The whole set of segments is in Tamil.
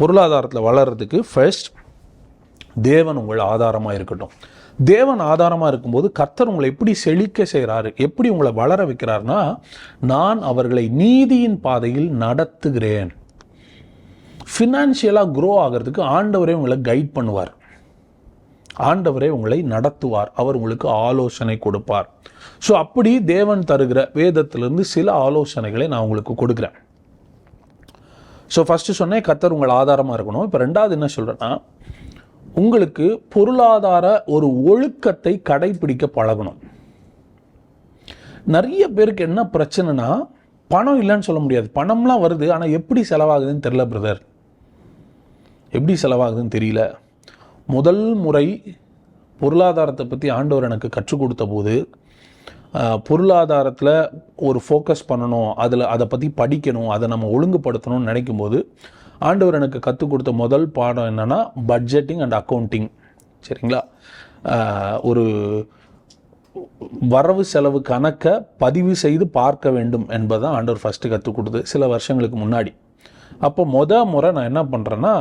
பொருளாதாரத்தில் வளர்கிறதுக்கு ஃபர்ஸ்ட் தேவன் உங்கள் ஆதாரமாக இருக்கட்டும். தேவன் ஆதாரமாக இருக்கும்போது கர்த்தர் உங்களை எப்படி செழிக்க செய்கிறாரு எப்படி உங்களை வளர வைக்கிறாருன்னா நான் அவர்களை நீதியின் பாதையில் நடத்துகிறேன். ஃபினான்ஷியலாக க்ரோ ஆகிறதுக்கு ஆண்டவரே உங்களை கைட் பண்ணுவார். ஆண்டவரே உங்களை நடத்துவார். அவர் உங்களுக்கு ஆலோசனை கொடுப்பார். ஸோ அப்படி தேவன் தருகிற வேதத்திலிருந்து சில ஆலோசனைகளை நான் உங்களுக்கு கொடுக்குறேன். ஸோ ஃபஸ்ட்டு சொன்னேன் கத்தர் உங்கள் ஆதாரமாக இருக்கணும். இப்போ ரெண்டாவது என்ன சொல்கிறேன்னா உங்களுக்கு பொருளாதார ஒரு ஒழுக்கத்தை கடைபிடிக்க பழகணும். நிறைய பேருக்கு என்ன பிரச்சனைனா பணம் இல்லைன்னு சொல்ல முடியாது. பணம்லாம் வருது ஆனால் எப்படி செலவாகுதுன்னு தெரியல பிரதர் எப்படி செலவாகுதுன்னு தெரியல. முதல் முறை பொருளாதாரத்தை பற்றி ஆண்டவர் எனக்கு கற்றுக் கொடுத்த போது பொருளாதாரத்தில் ஒரு ஃபோக்கஸ் பண்ணணும் அதில் அதை பற்றி படிக்கணும் அதை நம்ம ஒழுங்குபடுத்தணும்னு நினைக்கும் போது ஆண்டவர் எனக்கு கற்றுக் கொடுத்த முதல் பாடம் என்னென்னா பட்ஜெட்டிங் அண்ட் அக்கௌண்டிங் சரிங்களா? ஒரு வரவு செலவு கணக்கை பதிவு செய்து பார்க்க வேண்டும் என்பதை ஆண்டவர் ஃபஸ்ட்டு கற்றுக் கொடுத்து சில வருஷங்களுக்கு முன்னாடி. அப்போ மொதல் முறை நான் என்ன பண்ணுறேன்னா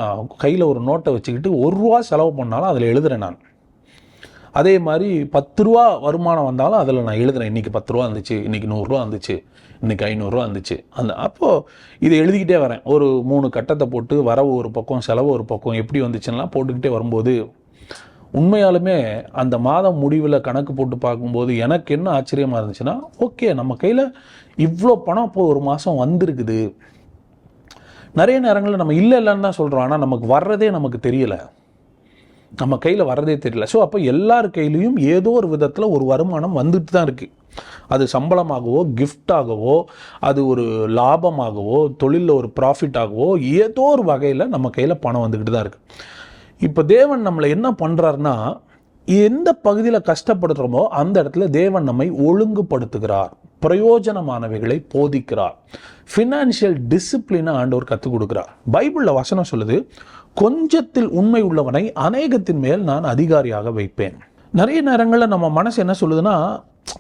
கையில் ஒரு நோட்டை வச்சுக்கிட்டு ஒரு ரூபா செலவு பண்ணாலும் அதில் எழுதுகிறேன் நான். அதே மாதிரி பத்து ரூபா வருமானம் வந்தாலும் அதில் நான் எழுதுறேன். இன்றைக்கி பத்து ரூபா இருந்துச்சு இன்றைக்கி நூறுரூவா இருந்துச்சு இன்றைக்கி ஐநூறுரூவா இருந்துச்சு. அந்த அப்போது இதை எழுதிக்கிட்டே வரேன். ஒரு மூணு கட்டத்தை போட்டு வரவு ஒரு பக்கம் செலவு ஒரு பக்கம் எப்படி வந்துச்சுன்னா போட்டுக்கிட்டே வரும்போது உண்மையாலுமே அந்த மாதம் முடிவில் கணக்கு போட்டு பார்க்கும்போது எனக்கு என்ன ஆச்சரியமாக இருந்துச்சுன்னா ஓகே நம்ம கையில் இவ்வளோ பணம் இப்போ ஒரு மாதம் வந்திருக்குது. நிறைய நேரங்களில் நம்ம இல்லை இல்லைன்னு தான் சொல்கிறோம் ஆனால் நமக்கு வர்றதே நமக்கு தெரியலை. நம்ம கையில் வர்றதே தெரியல. ஸோ அப்போ எல்லார் கையிலையும் ஏதோ ஒரு விதத்தில் ஒரு வருமானம் வந்துட்டு தான் இருக்குது அது சம்பளமாகவோ கிஃப்டாகவோ அது ஒரு லாபமாகவோ தொழிலில் ஒரு ப்ராஃபிட்டாகவோ ஏதோ ஒரு வகையில் நம்ம கையில் பணம் வந்துக்கிட்டு தான் இருக்குது இப்போ தேவன் நம்மளை என்ன பண்ணுறாருன்னா எந்த பகுதியில் கஷ்டப்படுறோமோ அந்த இடத்துல தேவன் நம்மை ஒழுங்குபடுத்துகிறார். பிரயோஜனமானவைகளை போதிக்கிறார். ஃபினான்ஷியல் டிசிப்ளினை ஆண்டவர் கற்றுக் கொடுக்கிறார். பைபிளில் வசனம் சொல்லுது கொஞ்சத்தில் உண்மை உள்ளவனை அநேகத்தின் மேல் நான் அதிகாரியாக வைப்பேன். நிறைய நேரங்களில் நம்ம மனசு என்ன சொல்லுதுன்னா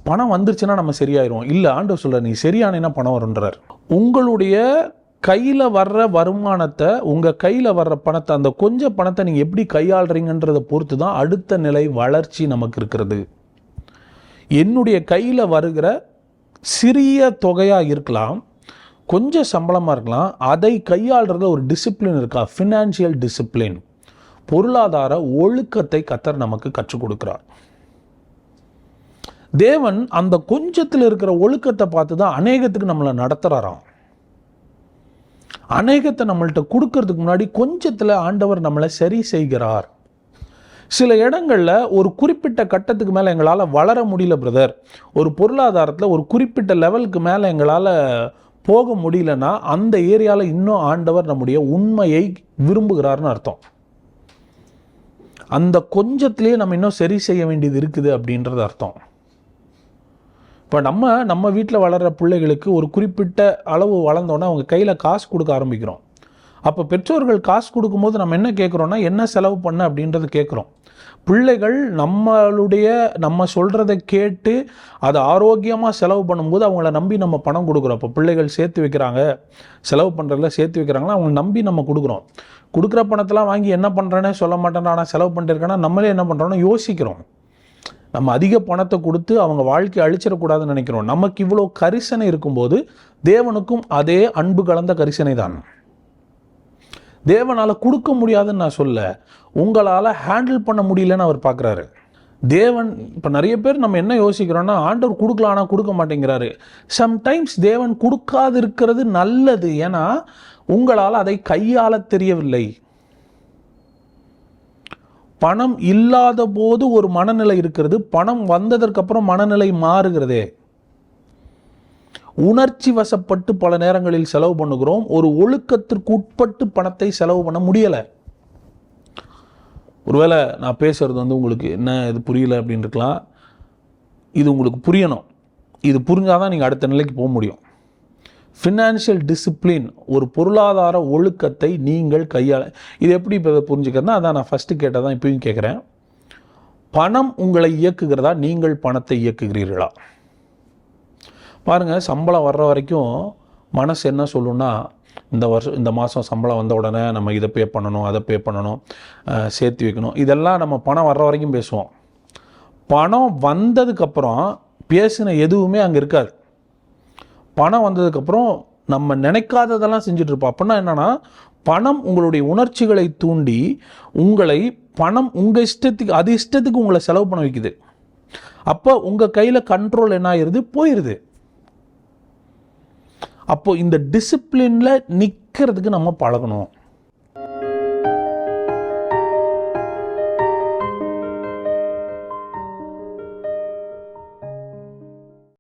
பணம் வந்துருச்சுன்னா நம்ம சரியாயிரும். இல்லை ஆண்டவர் சொல்ல நீ சரியானேன்னா பணம் வருன்றார் உங்களுடைய கையில் வர்ற வருமானத்தை உங்கள் கையில் வர்ற பணத்தை அந்த கொஞ்சம் பணத்தை நீங்கள் எப்படி கையாளுறீங்கன்றதை பொறுத்து தான் அடுத்த நிலை வளர்ச்சி நமக்கு இருக்கிறது. என்னுடைய கையில் வருகிற சிறிய தொகையாக இருக்கலாம் கொஞ்சம் சம்பளமாக இருக்கலாம். அதை கையாளுறதுல ஒரு டிசிப்ளின் இருக்கா? ஃபினான்ஷியல் டிசிப்ளின் பொருளாதார ஒழுக்கத்தை கத்தர் நமக்கு கற்றுக் கொடுக்கிறார். தேவன் அந்த கொஞ்சத்தில் இருக்கிற ஒழுக்கத்தை பார்த்து தான் அநேகத்துக்கு நம்மளை நடத்துகிறாராம் அநேகத்தை நம்மள்கிட்ட கொடுக்கறதுக்கு முன்னாடி கொஞ்சத்தில் ஆண்டவர் நம்மளை சரி செய்கிறார். சில இடங்களில் ஒரு குறிப்பிட்ட கட்டத்துக்கு மேலே எங்களால் வளர முடியல பிரதர் ஒரு பொருளாதாரத்தில் ஒரு குறிப்பிட்ட லெவலுக்கு மேலே எங்களால் போக முடியலன்னா அந்த ஏரியாவில் இன்னும் ஆண்டவர் நம்முடைய உண்மையை விரும்புகிறார்னு அர்த்தம். அந்த கொஞ்சத்துலேயே நம்ம இன்னும் சரி செய்ய வேண்டியது இருக்குது அப்படின்றது அர்த்தம். இப்போ நம்ம நம்ம வீட்டில் வளர்கிற பிள்ளைகளுக்கு ஒரு குறிப்பிட்ட அளவு வளர்ந்தோன்னே அவங்க கையில் காசு கொடுக்க ஆரம்பிக்கிறோம். அப்போ பெற்றோர்கள் காசு கொடுக்கும்போது நம்ம என்ன கேட்குறோன்னா என்ன செலவு பண்ண அப்படின்றது கேட்குறோம் பிள்ளைகள் நம்மளுடைய நம்ம சொல்கிறத கேட்டு அதை ஆரோக்கியமாக செலவு பண்ணும்போது அவங்கள நம்பி நம்ம பணம் கொடுக்குறோம். இப்போ பிள்ளைகள் சேர்த்து வைக்கிறாங்க செலவு பண்ணுறதுல சேர்த்து வைக்கிறாங்கன்னா அவங்களை நம்பி நம்ம கொடுக்குறோம். கொடுக்குற பணத்தெல்லாம் வாங்கி என்ன பண்ணுறேன்னே சொல்ல மாட்டேன் ஆனால் செலவு பண்ணிருக்கேன்னா நம்மளே என்ன பண்ணுறோன்னா யோசிக்கிறோம். நம்ம அதிக பணத்தை கொடுத்து அவங்க வாழ்க்கையை அழிச்சிடக்கூடாதுன்னு நினைக்கிறோம். நமக்கு இவ்வளோ கரிசனை இருக்கும்போது தேவனுக்கும் அதே அன்பு கலந்த கரிசனை தான் தேவனால் கொடுக்க முடியாதுன்னு நான் சொல்ல உங்களால் ஹேண்டில் பண்ண முடியலன்னு அவர் பார்க்குறாரு. தேவன் இப்போ நிறைய பேர் நம்ம என்ன யோசிக்கிறோன்னா ஆண்டவர் கொடுக்கலாம் ஆனால் கொடுக்க மாட்டேங்கிறாரு. சம்டைம்ஸ் தேவன் கொடுக்காது இருக்கிறது நல்லது. ஏன்னா உங்களால் அதை கையாள தெரியவில்லை. பணம் இல்லாத போது ஒரு மனநிலை இருக்கிறது. பணம் வந்ததற்கப்புறம் மனநிலை மாறுகிறதே. உணர்ச்சி வசப்பட்டு பல நேரங்களில் செலவு பண்ணுகிறோம். ஒரு ஒழுக்கத்திற்கு உட்பட்டு பணத்தை செலவு பண்ண முடியலை. ஒருவேளை நான் பேசுறது வந்து உங்களுக்கு என்ன இது புரியல அப்படின்னு இருக்கலாம் இது உங்களுக்கு புரியணும். இது புரிஞ்சாதான் நீங்கள் அடுத்த நிலைக்கு போக முடியும். ஃபினான்ஷியல் டிசிப்ளின் ஒரு பொருளாதார ஒழுக்கத்தை நீங்கள் கையாள இது எப்படி இப்போ இதை புரிஞ்சுக்கிறதுனா அதான் நான் ஃபஸ்ட்டு தான் இப்பயும் கேட்குறேன் பணம் உங்களை இயக்குகிறதா? நீங்கள் பணத்தை இயக்குகிறீர்களா? பாருங்கள் சம்பளம் வர்ற வரைக்கும் மனசு என்ன சொல்லுன்னா இந்த வருஷம் இந்த மாதம் சம்பளம் வந்த உடனே நம்ம இதை பே பண்ணணும் அதை பே பண்ணணும் சேர்த்து வைக்கணும். இதெல்லாம் நம்ம பணம் வர்ற வரைக்கும் பேசுவோம். பணம் வந்ததுக்கப்புறம் பேசின எதுவுமே அங்கே இருக்காது. பணம் வந்ததுக்கப்புறம் நம்ம நினைக்காததெல்லாம் செஞ்சிட்ருப்போம். அப்படின்னா என்னன்னா பணம் உங்களுடைய உணர்ச்சிகளை தூண்டி உங்களை பணம் உங்கள் இஷ்டத்துக்கு அது இஷ்டத்துக்கு உங்களை செலவு பண்ண வைக்குது. அப்போ உங்கள் கையில் கண்ட்ரோல் என்ன ஆயிடுது போயிடுது அப்போது இந்த டிசிப்ளினில் நிற்கிறதுக்கு நம்ம பழகணும்.